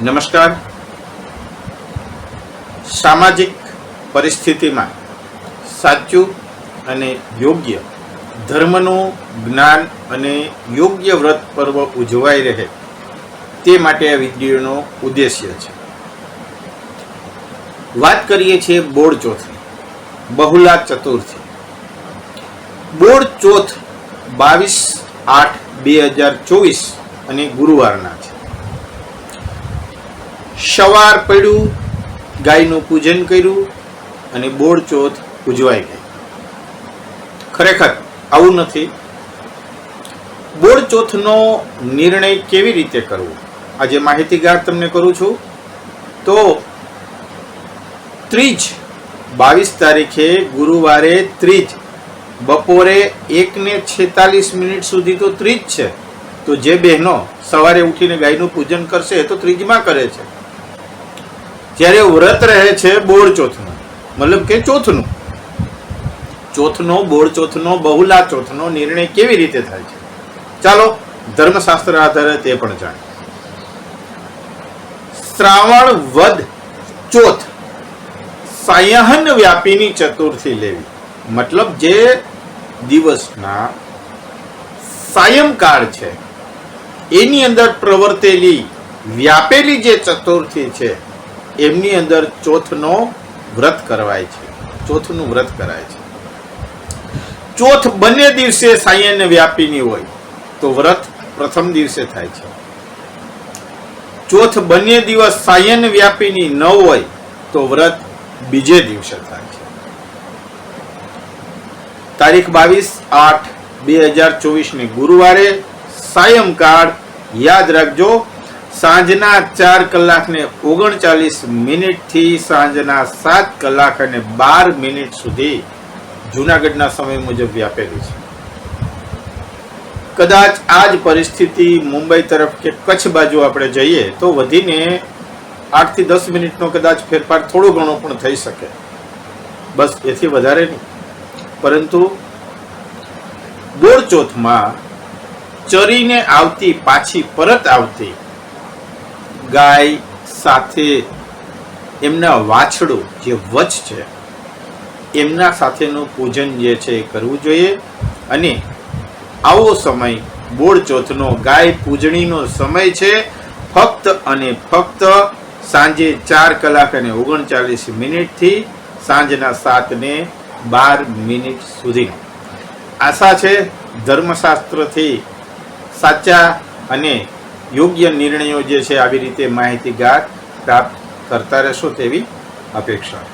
નમસ્કાર. સામાજિક પરિસ્થિતિમાં સાચું અને યોગ્ય ધર્મનું જ્ઞાન અને યોગ્ય વ્રત પર્વ ઉજવાઈ રહે તે માટે આ વિડીયોનો ઉદ્દેશ્ય છે. વાત કરીએ છીએ બોડ ચોથની. બહુલા ચતુર્થી. બોડ ચોથ બાવીસ આઠ બે હજાર ચોવીસ અને ગુરુવારના છે. સવાર પડ્યું, ગાયનું પૂજન કર્યું અને બોડ ચોથ ઉજવાઈ ગઈ. ખરેખર આવું નથી. ચોથનો નિર્ણય કેવી રીતે કરવો? આજે માહિતીગાર તમને કરું છું. તો ત્રીજ બાવીસ તારીખે ગુરુવારે ત્રીજ, બપોરે એકને છેતાલીસ મિનિટ સુધી તો ત્રીજ છે. તો જે બહેનો સવારે ઉઠીને ગાયનું પૂજન કરશે તો ત્રીજમાં કરે છે. જ્યારે વ્રત રહે છે બોળ ચોથનું. મતલબ કે ચોથનું. ચોથનો, બોળ ચોથનો, બહુલા ચોથનો નિર્ણય કેવી રીતે થાય છે? ચાલો, ધર્મશાસ્ત્ર આધારે તે પણ જાણીએ. શ્રાવણ વદ ચોથ. સાયહન વ્યાપીની ચતુર્થી લેવી. મતલબ જે દિવસના સાયંકાળ છે, એની અંદર પ્રવર્તેલી, વ્યાપેલી જે ચતુર્થી છે એમની અંદર ચોથનો વ્રત કરવાય છે. ચોથનું વ્રત કરાય છે. ચોથ બંને દિવસે સાયન વ્યાપીની હોય તો વ્રત પ્રથમ દિવસે થાય છે. ચોથ બંને દિવસ સાયન વ્યાપીની ન હોય તો વ્રત બીજે દિવસે થાય છે. તારીખ બાવીસ આઠ બે હજાર ચોવીસની ગુરુવારે સાયંકાળ યાદ રાખજો સાંજના ચાર કલાક ને ઓગણચાલીસ મિનિટથી સાંજના સાત કલાક અને બાર મિનિટ સુધી જૂનાગઢના સમય મુજબ વ્યાપેલી છે. કદાચ આ જ પરિસ્થિતિ મુંબઈ તરફ કે કચ્છ બાજુ આપણે જઈએ તો વધીને આઠથી દસ મિનિટનો કદાચ ફેરફાર થોડો ઘણો પણ થઈ શકે. બસ એથી વધારે નહીં. પરંતુ બોળ ચરીને આવતી પાછી પરત આવતી ગાય સાથે એમના વાછડું જે વચ છે, એમના સાથેનું પૂજન જે છે એ કરવું જોઈએ. અને આવો સમય, બોળ ચોથનો ગાય પૂજણીનો સમય છે. ફક્ત અને ફક્ત સાંજે ચાર કલાક અને ઓગણચાલીસ મિનિટથી સાંજના સાતને બાર મિનિટ સુધી. આશા છે ધર્મશાસ્ત્રથી સાચા અને યોગ્ય નિર્ણયો જે છે આવી રીતે માહિતીગાર પ્રાપ્ત કરતા રહેશો તેવી અપેક્ષા.